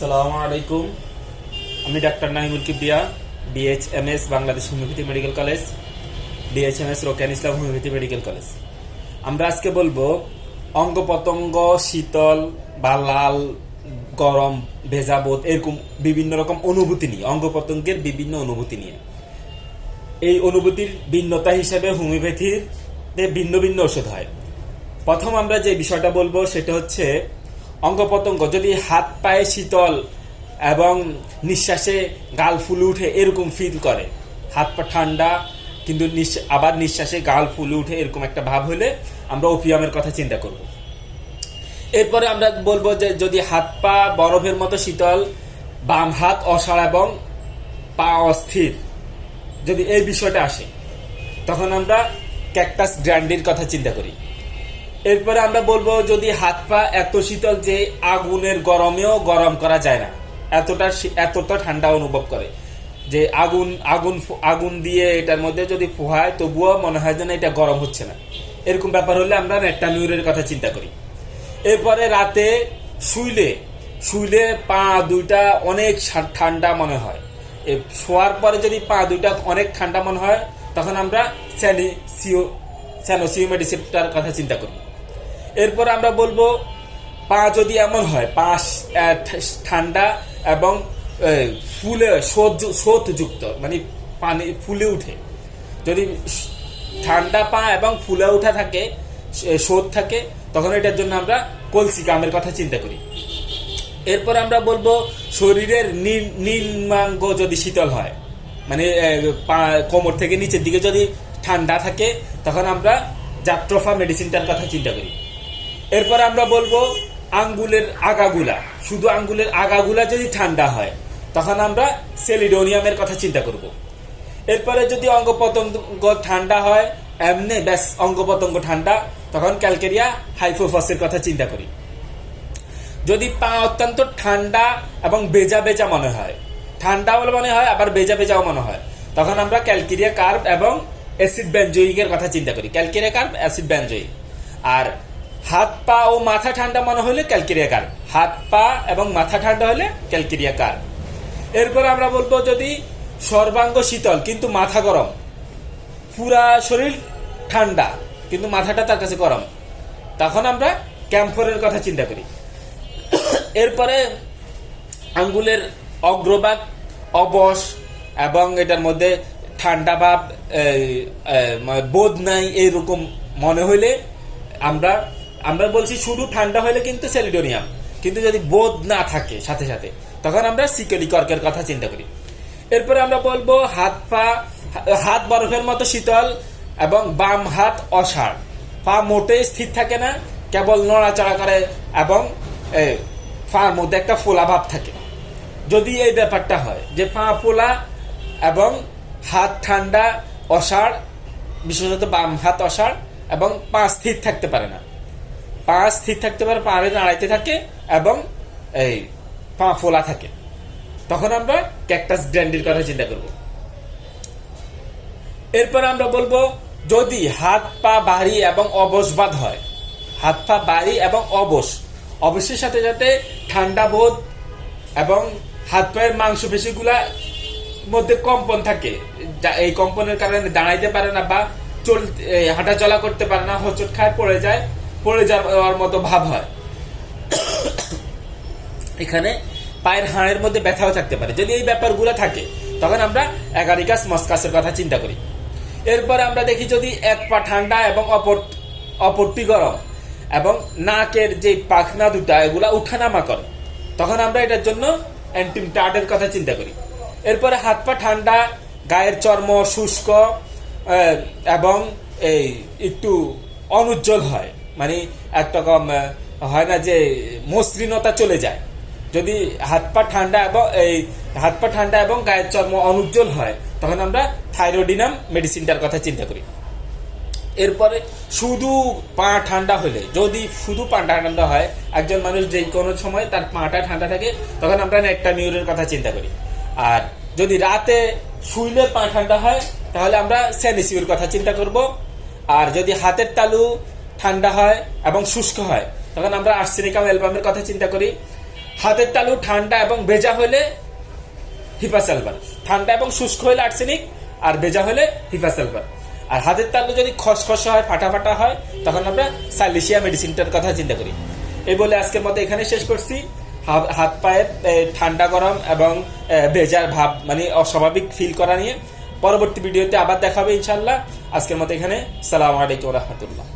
সালাম আলাইকুম। আমি doctor Naimul Kibria DHMS Bangladesh homeopathy medical college DHMS Roken Islam homeopathy medical college আমরা আজকে বলব অঙ্গ প্রত্যঙ্গ শীতল বা লাল গরম ভেজাবোধ এরকম বিভিন্ন রকম অনুভূতি নিয়ে অঙ্গ প্রত্যঙ্গের বিভিন্ন অনুভূতি নিয়ে। এই অনুভূতির ভিন্নতা হিসেবে হোমিওপ্যাথির ভিন্ন ভিন্ন ওষুধ হয়। প্রথম আমরা যে বিষয়টা বলব, সেটা হচ্ছে অঙ্গ প্রত্যঙ্গ যদি হাত পায়ে শীতল এবং নিঃশ্বাসে গাল ফুলে উঠে এরকম ফিল করে। হাত পা ঠান্ডা, কিন্তু আবার নিঃশ্বাসে গাল ফুলে উঠে এরকম একটা ভাব হলে আমরা ওপিয়ামের কথা চিন্তা করব। এরপরে আমরা বলব যে, যদি হাত পা বরফের মতো শীতল, বাম হাত অসাড় এবং পা অস্থির। যদি এই বিষয়টা আসে, তখন আমরা ক্যাকটাস গ্র্যান্ডির কথা চিন্তা করি। এরপরে আমরা বলব যদি হাত পা এত শীতল যে আগুনের গরমেও গরম করা যায় না, এতটা এতটা ঠান্ডা অনুভব করে। যে আগুন আগুন আগুন দিয়ে এটার মধ্যে যদি পোহায় তবুও মনে হয় যেন এটা গরম হচ্ছে না। এরকম ব্যাপার হলে আমরা নেট্টামিউরের কথা চিন্তা করি। এরপরে রাতে শুইলে শুইলে পা দুইটা অনেক ঠান্ডা মনে হয়। শোয়ার পরে যদি পা দুইটা অনেক ঠান্ডা মনে হয়, তখন আমরা স্যানিসিও স্যানোসিও মেডিসিনটার কথা চিন্তা করি। এরপর আমরা বলব, পা যদি এমন হয়, পা ঠান্ডা এবং ফুলে শোধ যুক্ত মানে পানি, ফুলে উঠে। যদি ঠান্ডা পা এবং ফুলে উঠা থাকে, সে- শোধ থাকে, তখন এটার জন্য আমরা কলসি কামের কথা চিন্তা করি। এরপর আমরা বলব, শরীরের নীল- নীলমাঙ্গ যদি শীতল হয় মানে কোমর থেকে নিচের দিকে যদি ঠান্ডা থাকে, তখন আমরা জাট্রোফা মেডিসিনটার কথা চিন্তা করি। এরপর আমরা বলব আঙ্গুলের আগাগুলা। শুধু আঙ্গুলের আগাগুলা যদি ঠান্ডা হয়, তখন আমরা সেলিডোনিয়ামের কথা চিন্তা করব। এরপরে যদি অঙ্গ প্রত্যঙ্গ ঠান্ডা হয়, এমনি ব্যাস অঙ্গ প্রত্যঙ্গ ঠান্ডা, তখন ক্যালকেরিয়া হাইফোফাসের কথা চিন্তা করি। যদি পা অত্যন্ত ঠান্ডা এবং বেজা বেজা মনে হয়, ঠান্ডা বলে মনে হয়, আবার বেজা বেজাও মনে হয়, তখন আমরা ক্যালকেরিয়া কার্ভ এবং অ্যাসিড ব্যানজয়িকের কথা চিন্তা করি। ক্যালকেরিয়া কার্ভ অ্যাসিড ব্যানজয়িক আর হাত, পা ও মাথা ঠান্ডা মনে হলে ক্যালকেরিয়া কার্ভ হাত, পা এবং মাথা ঠান্ডা হলে ক্যালকেরিয়া কার্ভ এরপর আমরা বলব যদি সর্বাঙ্গ শীতল, কিন্তু মাথা গরম। পুরা শরীর ঠান্ডা, কিন্তু মাথাটা তার কাছে গরম। তখন আমরা ক্যাম্ফরের কথা চিন্তা করি। এরপরে আঙ্গুলের অগ্রভাগ, অবশ এবং এটার মধ্যে ঠান্ডা ভাব মানে বোধ নাই, এইরকম মনে হইলে আমরা আমরা বলছি শুধু ঠান্ডা হলে কিন্তু সেলিডোনিয়াম কিন্তু যদি বোধ না থাকে সাথে সাথে, তখন আমরা সিকেলি কর্কের কথা চিন্তা করি। এরপরে আমরা বলব হাত পা, হাত বরফের মতো শীতল এবং বাম হাত অসাড় পা মোটেই স্থির থাকে না, কেবল নড়াচড়া করে এবং পার মধ্যে একটা ফোলা ভাব থাকে। যদি এই ব্যাপারটা হয় যে পা ফোলা এবং হাত ঠান্ডা অসাড় বিশেষত বাম হাত অসাড় এবং পা স্থির থাকতে পারে না পা স্থির থাকতে পারে পাড়ে দাঁড়াইতে থাকে এবং এই পা ফোলা থাকে। তখন আমরা ক্যাকটাস গ্র্যান্ডির কথা চিন্তা করব। এরপর আমরা বলব, যদি হাত, পা, বাড়ি এবং অবসবাদ হয়, হাত, পা, বাড়ি এবং অবস অবসের সাথে সাথে ঠান্ডা বোধ এবং হাত, পায়ের মাংসপেশিগুলা মধ্যে কম্পন থাকে। এই কম্পনের কারণে দাঁড়াইতে পারে না বা চল, এই হাঁটা চলা করতে পারে না, হোঁচট খায়, পড়ে যায়। পড়ে যাওয়ার মতো ভাব হয়। এখানে পায়ের হাড়ের মধ্যে ব্যথাও থাকতে পারে। যদি এই ব্যাপারগুলো থাকে, তখন আমরা এগারিকাস মস্কাসের কথা চিন্তা করি। এরপর আমরা দেখি যদি এক পা ঠান্ডা এবং অপর অপরটি গরম এবং নাকের যে পাখনা দুটা, এগুলা উঠানামা করে, তখন আমরা এটার জন্য অ্যান্টিমটার্ডের কথা চিন্তা করি। এরপরে হাত পা ঠান্ডা, গায়ের চর্ম শুষ্ক এবং এই একটু অনুজ্জ্বল হয়। মানে একরকম হয় না যে মসৃণতা চলে যায়। যদি হাত পা ঠান্ডা এবং, এই হাত পা ঠান্ডা এবং গায়ের চর্ম অনুজ্জ্বল হয়, তখন আমরা থাইরোডিনাম মেডিসিনটার কথা চিন্তা করি। এরপরে শুধু পা ঠান্ডা হলে, যদি শুধু পা ঠান্ডা হয়, একজন মানুষ যে কোনো সময় তার পাটা ঠান্ডা থাকে, তখন আমরা একটা নিউরের কথা চিন্তা করি। আর যদি রাতে শুইলে পা ঠান্ডা হয়, তাহলে আমরা স্যানিসিউর কথা চিন্তা করব। আর যদি হাতের তালু ঠান্ডা হয় এবং শুষ্ক হয়। তখন আমরা আর্সেনিকাম অ্যালবামের কথা চিন্তা করি। হাতের তালু ঠান্ডা এবং ভেজা হলে হিপাসালভার ঠান্ডা এবং শুষ্ক হলে আর্সেনিক, আর ভেজা হলে হিপাসালভার আর হাতের তালু যদি খসখসে হয় ফাটা ফাটা হয়, তখন আমরা সাইলেশিয়া মেডিসিনটার কথা চিন্তা করি। এই বলে আজকের মতো এখানে শেষ করছি। হাত পায়ের ঠান্ডা গরম এবং ভেজার ভাব মানে অস্বাভাবিক ফিল করা নিয়ে। পরবর্তী ভিডিওতে আবার দেখা হবে ইনশাল্লাহ আজকের মতো এখানে। সালাম আলাইকুম রহমতুল্লাহ।